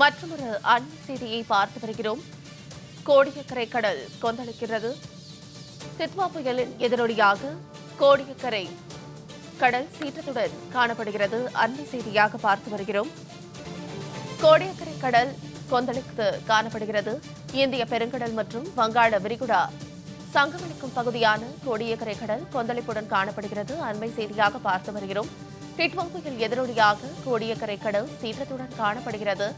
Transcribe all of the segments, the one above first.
மற்றொரு அன்பு செய்தியை பார்த்து வருகிறோம். கோடியக்கரை கடல் கொந்தளிக்கிறது. தித்வா புயலின் எதிரொலியாக கோடியக்கரை கடல் சீற்றத்துடன் காணப்படுகிறது. அண்மை செய்தியாக பார்த்து வருகிறோம். கோடியக்கரை கடல் கொந்தளித்து காணப்படுகிறது. இந்திய பெருங்கடல் மற்றும் வங்காள விரிகுடா சங்கமளிக்கும் பகுதியான கோடியக்கரை கடல் கொந்தளிப்புடன் காணப்படுகிறது. அண்மை செய்தியாக பார்த்து வருகிறோம். டிட்வா புயல் எதிரொலியாக கோடியக்கரை கடல் சீற்றத்துடன் காணப்படுகிறது.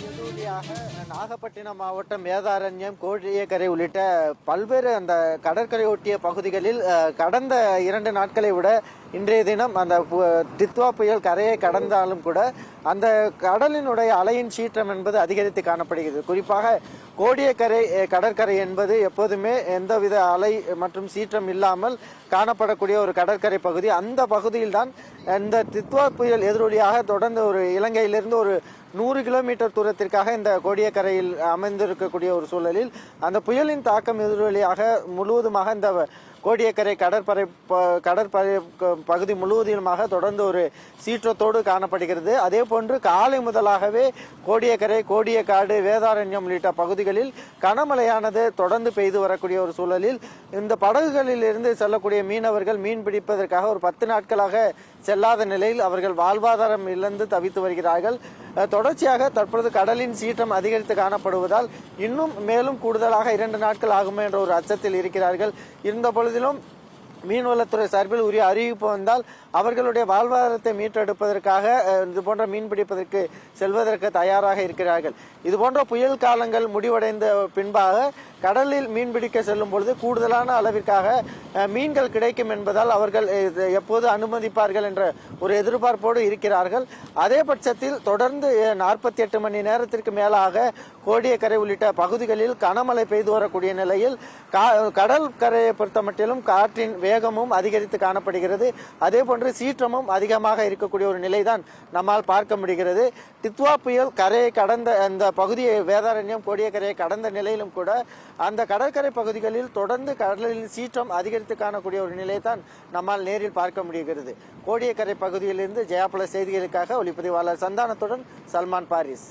டிட்வா நாகப்பட்டினம் மாவட்டம் வேதாரண்யம் கோழியக்கரை உள்ளிட்ட பல்வேறு அந்த கடற்கரை ஒட்டிய பகுதிகளில் கடந்த இரண்டு நாட்களை விட இன்றைய தினம் அந்த பு- புயல் கரையை கடந்தாலும் கூட அந்த கடலினுடைய அலையின் சீற்றம் என்பது அதிகரித்து காணப்படுகிறது. குறிப்பாக கோடியக்கரை கடற்கரை என்பது எப்போதுமே எந்தவித அலை மற்றும் சீற்றம் இல்லாமல் காணப்படக்கூடிய ஒரு கடற்கரை பகுதி. அந்த பகுதியில்தான் இந்த தித்வா புயல் எதிரொலியாக தொடர்ந்து ஒரு இலங்கையிலிருந்து ஒரு நூறு கிலோமீட்டர் தூரத்திற்காக இந்த கோடியக்கரையில் அமைந்திருக்கக்கூடிய ஒரு சூழலில் அந்த புயலின் தாக்கம் எதிரொலியாக முழுவதுமாக இந்த கோடியக்கரை கடற்படை ப- கடற்படை க- பகுதி முழுவதிலுமாக தொடர்ந்து ஒரு சீற்றத்தோடு காணப்படுகிறது. அதே போன்று காலை முதலாகவே கோடியக்கரை கோடியக்காடு வேதாரண்யம் உள்ளிட்ட பகுதிகளில் கனமழையானது தொடர்ந்து பெய்து வரக்கூடிய ஒரு சூழலில் இந்த படகுகளில் இருந்து செல்லக்கூடிய மீனவர்கள் மீன் பிடிப்பதற்காக ஒரு பத்து நாட்களாக செல்லாத நிலையில் அவர்கள் வாழ்வாதாரம் இழந்து தவித்து வருகிறார்கள். தொடர்ச்சியாக தற்பொழுது கடலின் சீற்றம் அதிகரித்து காணப்படுவதால் இன்னும் மேலும் கூடுதலாக இரண்டு நாட்கள் ஆகுமே என்ற ஒரு அச்சத்தில் இருக்கிறார்கள். இருந்த பொழுதிலும் மீன்வளத்துறை சார்பில் உரிய அறிவிப்பு வந்தால் அவர்களுடைய வாழ்வாதாரத்தை மீட்டெடுப்பதற்காக இது போன்ற மீன் பிடிப்பதற்கு செல்வதற்கு தயாராக இருக்கிறார்கள். இது போன்ற புயல் காலங்கள் முடிவடைந்த பின்பாக கடலில் மீன் பிடிக்க செல்லும் பொழுது கூடுதலான அளவிற்காக மீன்கள் கிடைக்கும் என்பதால் அவர்கள் எப்போது அனுமதிப்பார்கள் என்ற ஒரு எதிர்பார்ப்போடு இருக்கிறார்கள். அதே பட்சத்தில் தொடர்ந்து நாற்பத்தி எட்டு மணி நேரத்திற்கு மேலாக கோடியக்கரை உள்ளிட்ட பகுதிகளில் கனமழை பெய்து வரக்கூடிய நிலையில் கா- கடல் கரையை பொறுத்த மட்டிலும் காற்றின் வேகமும் அதிகரித்து காணப்படுகிறது. அதே போன்று சீற்றமும் அதிகமாக இருக்கக்கூடிய ஒரு நிலைதான் நம்மால் பார்க்க முடிகிறது. டித்வா புயல் கரையை கடந்த அந்த பகுதியை வேதாரண்யம் கோடியக்கரையை கடந்த நிலையிலும் கூட அந்த கடற்கரை பகுதிகளில் தொடர்ந்து கடலில் சீற்றம் அதிகரித்து காணக்கூடிய ஒரு நிலை தான் நம்மால் நேரில் பார்க்க முடிகிறது. கோடியக்கரை பகுதியிலிருந்து ஜெயாபுல செய்திகளுக்காக ஒளிப்பதிவாளர் சந்தானத்துடன் சல்மான் பாரிஸ்.